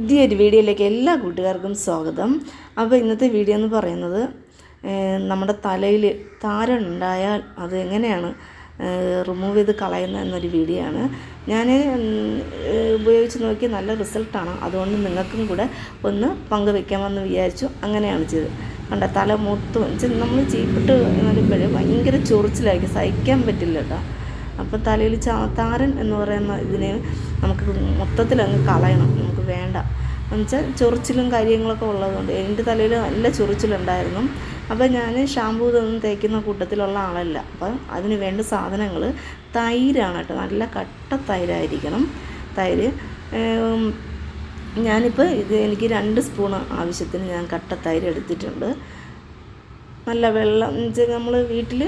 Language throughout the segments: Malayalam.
പുതിയൊരു വീഡിയോയിലേക്ക് എല്ലാ കൂട്ടുകാർക്കും സ്വാഗതം. അപ്പോൾ ഇന്നത്തെ വീഡിയോ എന്ന് പറയുന്നത് നമ്മുടെ തലയിൽ താരനുണ്ടായാൽ അത് എങ്ങനെയാണ് റിമൂവ് ചെയ്ത് കളയുന്നത് എന്നൊരു വീഡിയോ ആണ്. ഞാൻ ഉപയോഗിച്ച് നോക്കി നല്ല റിസൾട്ടാണ് അതുകൊണ്ട് നിങ്ങൾക്കും കൂടെ ഒന്ന് പങ്കുവെക്കാമെന്ന് വിചാരിച്ചു അങ്ങനെയാണ് ചെയ്തത്. കണ്ട തല മൊത്തം നമ്മൾ ചീപ്പിട്ട് വരുമ്പോഴേ ഭയങ്കര ചൊറിച്ചിലായിരിക്കും. സഹിക്കാൻ പറ്റില്ല കേട്ടോ. അപ്പോൾ തലയിൽ ചാ താരൻ എന്ന് പറയുന്ന ഇതിനെ നമുക്ക് മൊത്തത്തിൽ അങ്ങ് കളയണം. വേണ്ട. എന്നുവെച്ചാൽ ചൊറിച്ചിലും കാര്യങ്ങളൊക്കെ ഉള്ളതുകൊണ്ട് എന്റെ തലയിൽ നല്ല ചൊറിച്ചിലുണ്ടായിരുന്നു. അപ്പോൾ ഞാൻ ഷാമ്പൂ ഇതൊന്നും തേക്കുന്ന കൂട്ടത്തിലുള്ള ആളല്ല. അപ്പം അതിന് വേണ്ട സാധനങ്ങൾ തൈരാണ് കേട്ടോ. നല്ല കട്ട തൈരായിരിക്കണം. തൈര് ഞാനിപ്പോൾ ഇത് എനിക്ക് രണ്ട് സ്പൂൺ ആവശ്യത്തിന് ഞാൻ കട്ട തൈര് എടുത്തിട്ടുണ്ട്. നല്ല വെള്ളം നമ്മൾ വീട്ടിൽ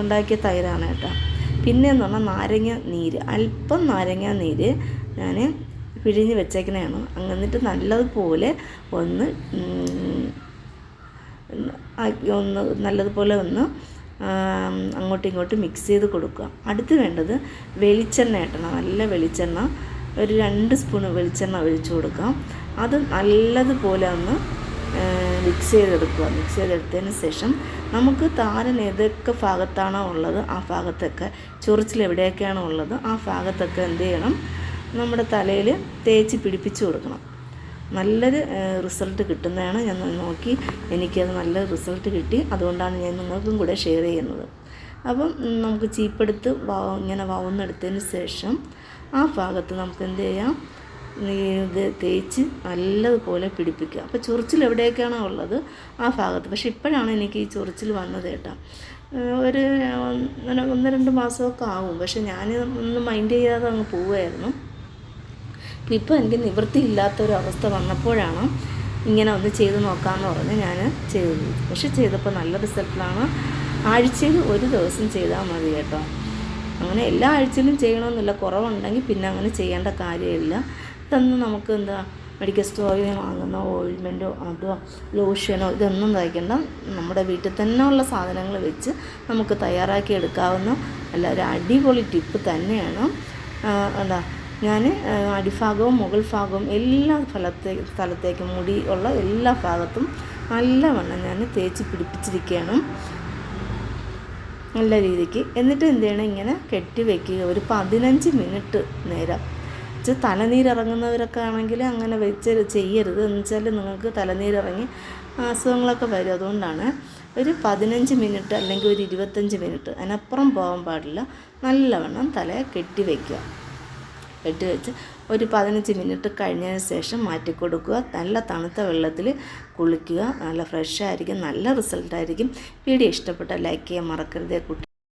ഉണ്ടാക്കിയ തൈരാണ് കേട്ടോ. പിന്നെ എന്ന് പറഞ്ഞാൽ നാരങ്ങ നീര്. അല്പം നാരങ്ങ നീര് ഞാൻ പിഴിഞ്ഞ് വെച്ചേക്കണതാണ് എന്നിട്ട് നല്ലതുപോലെ ഒന്ന് ഒന്ന് നല്ലതുപോലെ ഒന്ന് അങ്ങോട്ടും ഇങ്ങോട്ടും മിക്സ് ചെയ്ത് കൊടുക്കുക. അടുത്ത് വേണ്ടത് വെളിച്ചെണ്ണ ഇട്ടണം നല്ല വെളിച്ചെണ്ണ. ഒരു രണ്ട് സ്പൂൺ വെളിച്ചെണ്ണ ഒഴിച്ചു കൊടുക്കാം. അത് നല്ലതുപോലെ ഒന്ന് മിക്സ് ചെയ്തെടുക്കുക. മിക്സ് ചെയ്തെടുത്തതിന് ശേഷം നമുക്ക് താരൻ ഏതൊക്കെ ഭാഗത്താണോ ഉള്ളത് ആ ഭാഗത്തൊക്കെ ചൊറിച്ചിൽ എവിടെയൊക്കെയാണോ ഉള്ളത് ആ ഭാഗത്തൊക്കെ എന്ത് ചെയ്യണം? നമ്മുടെ തലയിൽ തേച്ച് പിടിപ്പിച്ചു കൊടുക്കണം. നല്ലൊരു റിസൾട്ട് കിട്ടുന്നതാണ് ഞാൻ നോക്കി. എനിക്കത് നല്ല റിസൾട്ട് കിട്ടി. അതുകൊണ്ടാണ് ഞാൻ നിങ്ങൾക്കും കൂടെ ഷെയർ ചെയ്യുന്നത്. അപ്പം നമുക്ക് ചീപ്പെടുത്ത് ഇങ്ങനെ വവുന്നെടുത്തതിന് ശേഷം ആ ഭാഗത്ത് നമുക്ക് എന്ത് ചെയ്യാം? ഇത് തേച്ച് നല്ലതുപോലെ പിടിപ്പിക്കുക. അപ്പോൾ ചൊറിച്ചിൽ എവിടെയൊക്കെയാണോ ഉള്ളത് ആ ഭാഗത്ത്. പക്ഷേ ഇപ്പോഴാണ് എനിക്ക് ഈ ചൊറിച്ചിൽ വന്നത് കേട്ടോ. ഒരു ഒന്ന് രണ്ട് മാസമൊക്കെ ആവും. പക്ഷെ ഞാൻ ഒന്നും മൈൻഡ് ചെയ്യാതെ അങ്ങ് പോവുമായിരുന്നു ഇപ്പോൾ എനിക്ക് നിവൃത്തിയില്ലാത്തൊരവസ്ഥ വന്നപ്പോഴാണ് ഇങ്ങനെ ഒന്ന് ചെയ്ത് നോക്കാമെന്ന് പറഞ്ഞ് ഞാൻ ചെയ്തത് പക്ഷെ ചെയ്തപ്പോൾ നല്ല റിസൾട്ടിലാണ്. ആഴ്ചയിൽ ഒരു ദിവസം ചെയ്താൽ മതി കേട്ടോ. അങ്ങനെ എല്ലാ ആഴ്ചയിലും ചെയ്യണമെന്നില്ല. കുറവുണ്ടെങ്കിൽ പിന്നെ അങ്ങനെ ചെയ്യേണ്ട കാര്യമില്ല. ഇതൊന്നും നമുക്ക് എന്താ മെഡിക്കൽ സ്റ്റോറിൽ നിന്ന് വാങ്ങുന്ന ഓയിൽമെന്റോ അതോ ലോഷനോ ഇതൊന്നും തയ്ക്കേണ്ട. നമ്മുടെ വീട്ടിൽ തന്നെ ഉള്ള സാധനങ്ങൾ വെച്ച് നമുക്ക് തയ്യാറാക്കി എടുക്കാവുന്ന അല്ല ഒരു അടിപൊളി ടിപ്പ് തന്നെയാണ്. എന്താ ഞാൻ അടിഭാഗവും മുകൾ ഭാഗവും എല്ലാ ഫലത്തെ സ്ഥലത്തേക്കും മുടി ഉള്ള എല്ലാ ഭാഗത്തും നല്ലവണ്ണം ഞാൻ തേച്ച് പിടിപ്പിച്ചിരിക്കുകയാണ്. നല്ല രീതിക്ക്. എന്നിട്ട് എന്ത് ചെയ്യണം? ഇങ്ങനെ കെട്ടി വെക്കുക. ഒരു പതിനഞ്ച് മിനിറ്റ് നേരം. തലനീരിറങ്ങുന്നവരൊക്കെ ആണെങ്കിൽ അങ്ങനെ വെച്ച് ചെയ്യരുത്. എന്ന് വെച്ചാൽ നിങ്ങൾക്ക് തലനീരിറങ്ങി അസുഖങ്ങളൊക്കെ വരും. അതുകൊണ്ടാണ് ഒരു പതിനഞ്ച് മിനിറ്റ് അല്ലെങ്കിൽ ഒരു ഇരുപത്തഞ്ച് മിനിറ്റ് അതിനപ്പുറം പോകാൻ പാടില്ല. നല്ലവണ്ണം തല കെട്ടി വയ്ക്കുക കെട്ടി വെച്ച് ഒരു പതിനഞ്ച് മിനിറ്റ് കഴിഞ്ഞതിന് ശേഷം മാറ്റി കൊടുക്കുക. നല്ല തണുത്ത വെള്ളത്തിൽ കുളിക്കുക. നല്ല ഫ്രഷ് ആയിരിക്കും. നല്ല റിസൾട്ടായിരിക്കും വീഡിയോ ഇഷ്ടപ്പെട്ട ലൈക്ക് ചെയ്യാൻ മറക്കരുതേ കുട്ടി.